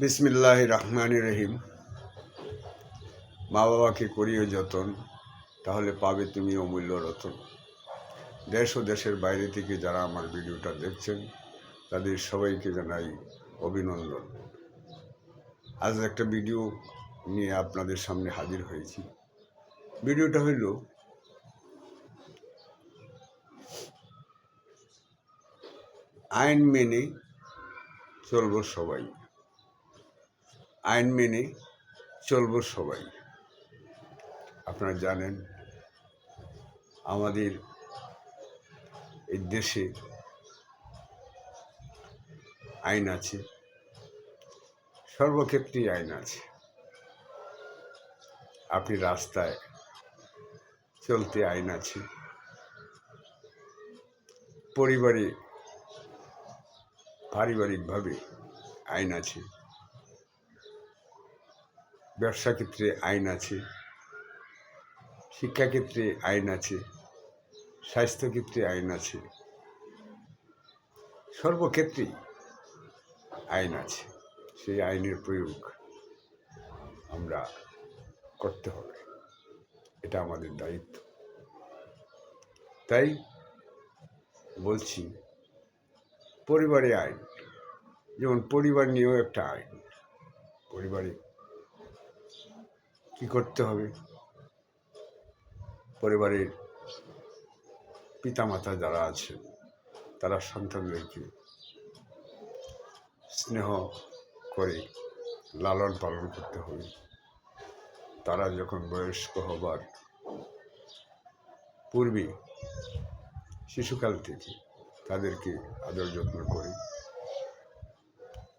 বিসমিল্লাহ রহমান রহিম। মা বাবাকে করিও যতন, তাহলে পাবে তুমি অমূল্য রতন। দেশ ও দেশের বাইরে থেকে যারা আমার ভিডিওটা দেখছেন, তাদের সবাইকে জানাই অভিনন্দন। আজ একটা ভিডিও নিয়ে আপনাদের সামনে হাজির হয়েছি। ভিডিওটা হইল, আইন মেনে চলব সবাই। আইন মেনে চলব সবাই। আপনারা জানেন, আমাদের এই দেশে আইন আছে, সর্বক্ষেত্রেই আইন আছে। আপনি রাস্তায় চলতে আইন আছে, পরিবারে, পারিবারিকভাবে আইন আছে। ব্যবসা ক্ষেত্রে আইন আছে শিক্ষাক্ষেত্রে আইন আছে স্বাস্থ্যক্ষেত্রে আইন আছে, সর্বক্ষেত্রেই আইন আছে। সেই আইনের প্রয়োগ আমরা করতে হবে। এটা আমাদের দায়িত্ব। তাই বলছি, পরিবারে আইন, যেমন পরিবার নিয়েও একটা আইন, পরিবারে কি করতে হবে? পরিবারের পিতামাতা যারা আছেন, তারা সন্তানদেরকে স্নেহ করে লালন পালন করতে হবে। তারা যখন বয়স্ক হবার পূর্বে শিশুকাল থেকে তাদেরকে আদর যত্ন করে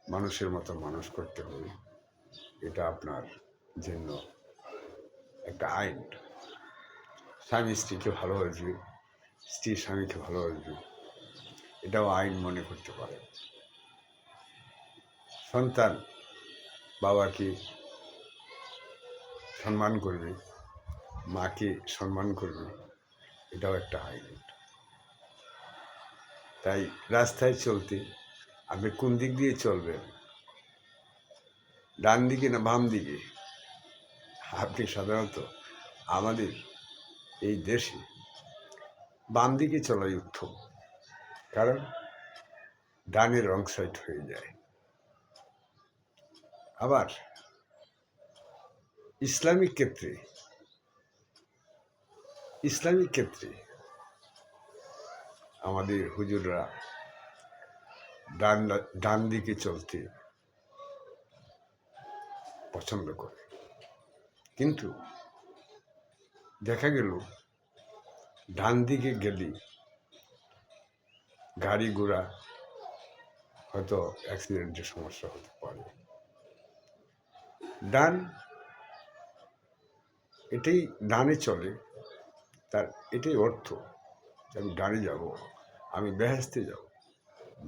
মানুষের মতো মানুষ করতে হবে। এটা আপনার জন্য একটা আইন। স্বামী স্ত্রীকে ভালোবাসবে স্ত্রী স্বামীকে ভালোবাসবে এটাও আইন মনে করতে পারে। সন্তান বাবাকে সম্মান করবে, মাকে সম্মান করবে, এটাও একটা আইন। তাই রাস্তায় চলতে আপনি কোন দিক দিয়ে চলবেন? ডান দিকে না বাম দিকে? আপনি সাধারণত আমাদের এই দেশে বাম দিকে চলাই উত্তম। কারণ ডানে রং সাইড হয়ে যায়। আবার ইসলামিক ক্ষেত্রে ইসলামিক ক্ষেত্রে আমাদের হুজুররা ডান ডান দিকে চলতে পছন্দ করে। কিন্তু দেখা গেল ডান দিকে গেলে, গাড়ি ঘোড়া হয়তো অ্যাক্সিডেন্টের সমস্যা হতে পারে। ডান, এটাই ডানে চলে, তার এটাই অর্থ আমি ডানে যাব, আমি বেহেস্তে যাব।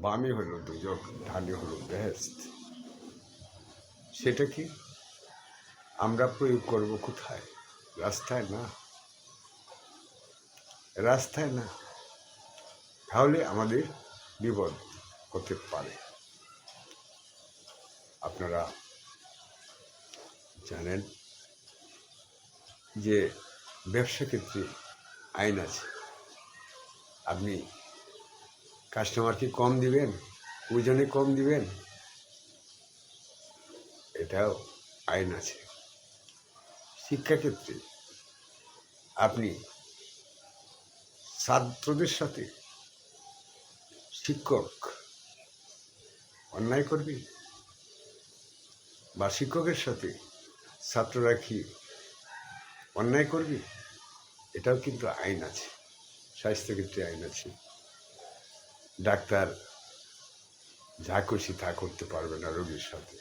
বামে হলো দুজক ডানে হলো বেহেস্ত। সেটা কি? আমরা প্রয়োগ করব কোথায়? রাস্তায় না। রাস্তায় না। তাহলে আমাদের বিপদ হতে পারে। আপনারা জানেন যে ব্যবসা ক্ষেত্রে আইন আছে। আপনি কাস্টমারকে কম দিবেন, ওজনে কম দিবেন, এটাও আইন আছে। শিক্ষাক্ষেত্রে আপনি ছাত্রদের সাথে শিক্ষক অন্যায় করবে বা শিক্ষকের সাথে ছাত্ররা কি অন্যায় করবে? এটাও কিন্তু আইন আছে, স্বাস্থ্যক্ষেত্রে আইন আছে। ডাক্তার যা খুশি তা করতে পারবে না রোগীর সাথে।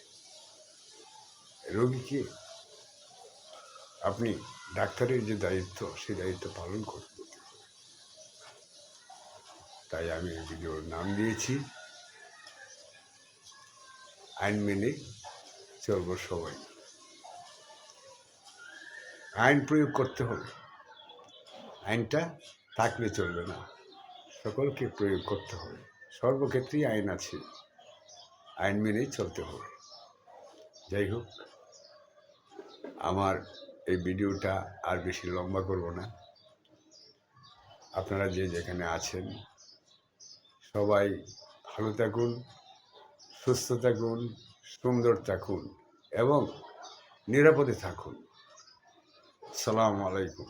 রোগীকে আপনি ডাক্তারের যে দায়িত্ব, সেই দায়িত্ব পালন করতে তাই আমি এই ভিডিওর নাম দিয়েছি। আইন মেনে চলব সবাই। আইন প্রয়োগ করতে হবে। আইনটা থাকলে চলবে না। সকলকে প্রয়োগ করতে হবে। সর্বক্ষেত্রেই আইন আছে। আইন মেনেই চলতে হবে। যাই হোক, আমার এই ভিডিওটা আর বেশি লম্বা করব না। আপনারা যে যেখানে আছেন, সবাই ভালো থাকুন, সুস্থ থাকুন, সুন্দর থাকুন এবং নিরাপদে থাকুন। সালাম আলাইকুম।